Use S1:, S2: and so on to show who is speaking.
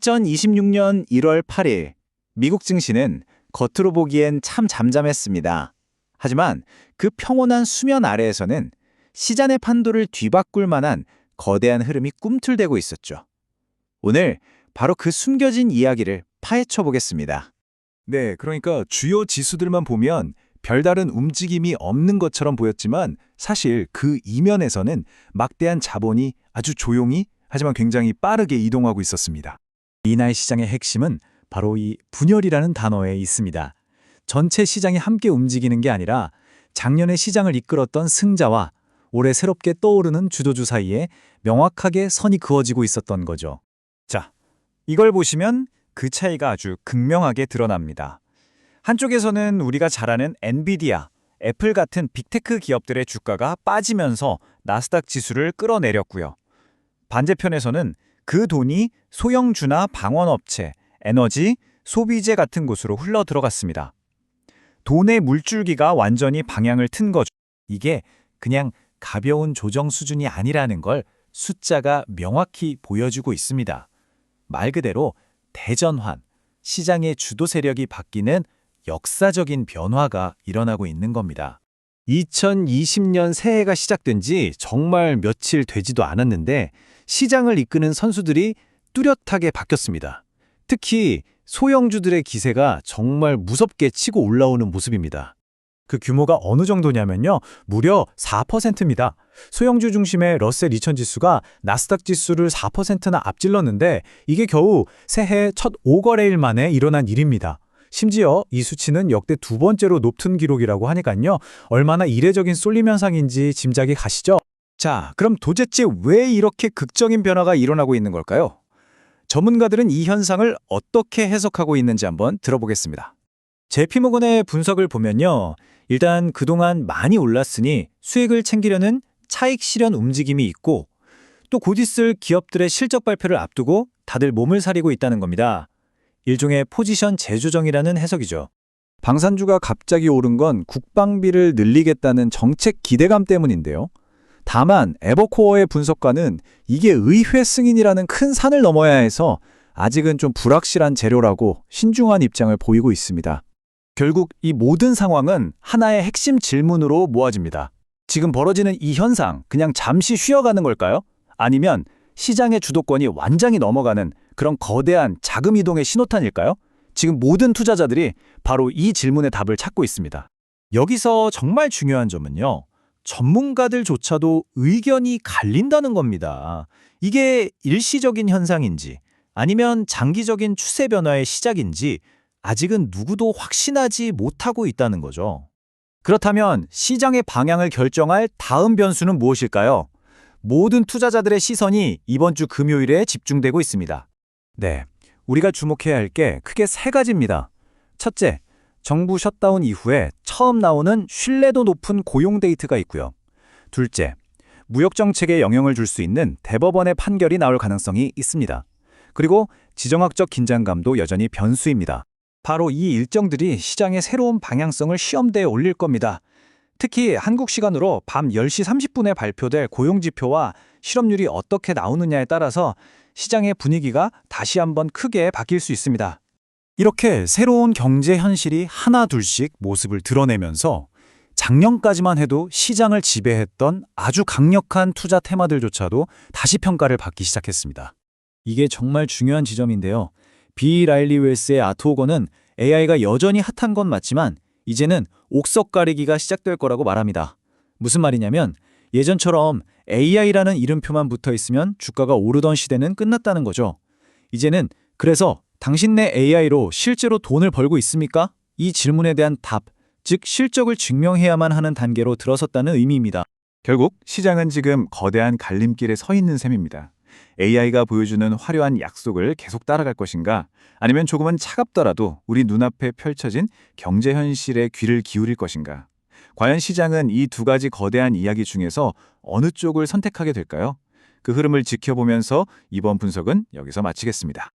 S1: 2026년 1월 8일 미국 증시는 겉으로 보기엔 참 잠잠했습니다. 하지만 그 평온한 수면 아래에서는 시장의 판도를 뒤바꿀 만한 거대한 흐름이 꿈틀대고 있었죠. 오늘 바로 그 숨겨진 이야기를 파헤쳐 보겠습니다.
S2: 네, 그러니까 주요 지수들만 보면 별다른 움직임이 없는 것처럼 보였지만 사실 그 이면에서는 막대한 자본이 아주 조용히 하지만 굉장히 빠르게 이동하고 있었습니다.
S3: 이날 시장의 핵심은 바로 이 분열이라는 단어에 있습니다. 전체 시장이 함께 움직이는 게 아니라 작년에 시장을 이끌었던 승자와 올해 새롭게 떠오르는 주도주 사이에 명확하게 선이 그어지고 있었던 거죠. 자, 이걸 보시면 그 차이가 아주 극명하게 드러납니다. 한쪽에서는 우리가 잘 아는 엔비디아, 애플 같은 빅테크 기업들의 주가가 빠지면서 나스닥 지수를 끌어내렸고요. 반대편에서는 그 돈이 소형주나 방원업체, 에너지, 소비재 같은 곳으로 흘러 들어갔습니다. 돈의 물줄기가 완전히 방향을 튼 거죠. 이게 그냥 가벼운 조정 수준이 아니라는 걸 숫자가 명확히 보여주고 있습니다. 말 그대로 대전환, 시장의 주도 세력이 바뀌는 역사적인 변화가 일어나고 있는 겁니다. 2020년 새해가 시작된 지 정말 며칠 되지도 않았는데 시장을 이끄는 선수들이 뚜렷하게 바뀌었습니다. 특히 소형주들의 기세가 정말 무섭게 치고 올라오는 모습입니다. 그 규모가 어느 정도냐면요. 무려 4%입니다. 소형주 중심의 러셀 2000 지수가 나스닥 지수를 4%나 앞질렀는데 이게 겨우 새해 첫 5거래일 만에 일어난 일입니다. 심지어 이 수치는 역대 두 번째로 높은 기록이라고 하니까요. 얼마나 이례적인 쏠림 현상인지 짐작이 가시죠? 자, 그럼 도대체 왜 이렇게 극적인 변화가 일어나고 있는 걸까요? 전문가들은 이 현상을 어떻게 해석하고 있는지 한번 들어보겠습니다. 제피 모건의 분석을 보면요. 일단 그동안 많이 올랐으니 수익을 챙기려는 차익 실현 움직임이 있고 또 곧 있을 기업들의 실적 발표를 앞두고 다들 몸을 사리고 있다는 겁니다. 일종의 포지션 재조정이라는 해석이죠. 방산주가 갑자기 오른 건 국방비를 늘리겠다는 정책 기대감 때문인데요. 다만 에버코어의 분석가는 이게 의회 승인이라는 큰 산을 넘어야 해서 아직은 좀 불확실한 재료라고 신중한 입장을 보이고 있습니다. 결국 이 모든 상황은 하나의 핵심 질문으로 모아집니다. 지금 벌어지는 이 현상 그냥 잠시 쉬어가는 걸까요? 아니면 시장의 주도권이 완전히 넘어가는 그런 거대한 자금 이동의 신호탄일까요? 지금 모든 투자자들이 바로 이 질문의 답을 찾고 있습니다. 여기서 정말 중요한 점은요. 전문가들조차도 의견이 갈린다는 겁니다. 이게 일시적인 현상인지 아니면 장기적인 추세 변화의 시작인지 아직은 누구도 확신하지 못하고 있다는 거죠. 그렇다면 시장의 방향을 결정할 다음 변수는 무엇일까요? 모든 투자자들의 시선이 이번 주 금요일에 집중되고 있습니다. 네, 우리가 주목해야 할 게 크게 세 가지입니다. 첫째, 정부 셧다운 이후에 처음 나오는 신뢰도 높은 고용 데이트가 있고요. 둘째, 무역 정책에 영향을 줄 수 있는 대법원의 판결이 나올 가능성이 있습니다. 그리고 지정학적 긴장감도 여전히 변수입니다. 바로 이 일정들이 시장의 새로운 방향성을 시험대에 올릴 겁니다. 특히 한국 시간으로 밤 10시 30분에 발표될 고용지표와 실업률이 어떻게 나오느냐에 따라서 시장의 분위기가 다시 한번 크게 바뀔 수 있습니다. 이렇게 새로운 경제 현실이 하나 둘씩 모습을 드러내면서 작년까지만 해도 시장을 지배했던 아주 강력한 투자 테마들조차도 다시 평가를 받기 시작했습니다. 이게 정말 중요한 지점인데요. 비 라일리 웰스의 아트호거는 AI가 여전히 핫한 건 맞지만 이제는 옥석 가리기가 시작될 거라고 말합니다. 무슨 말이냐면 예전처럼 AI라는 이름표만 붙어 있으면 주가가 오르던 시대는 끝났다는 거죠. 이제는 그래서 당신네 AI로 실제로 돈을 벌고 있습니까? 이 질문에 대한 답, 즉 실적을 증명해야만 하는 단계로 들어섰다는 의미입니다.
S2: 결국 시장은 지금 거대한 갈림길에 서 있는 셈입니다. AI가 보여주는 화려한 약속을 계속 따라갈 것인가 아니면 조금은 차갑더라도 우리 눈앞에 펼쳐진 경제 현실에 귀를 기울일 것인가 과연 시장은 이 두 가지 거대한 이야기 중에서 어느 쪽을 선택하게 될까요? 그 흐름을 지켜보면서 이번 분석은 여기서 마치겠습니다.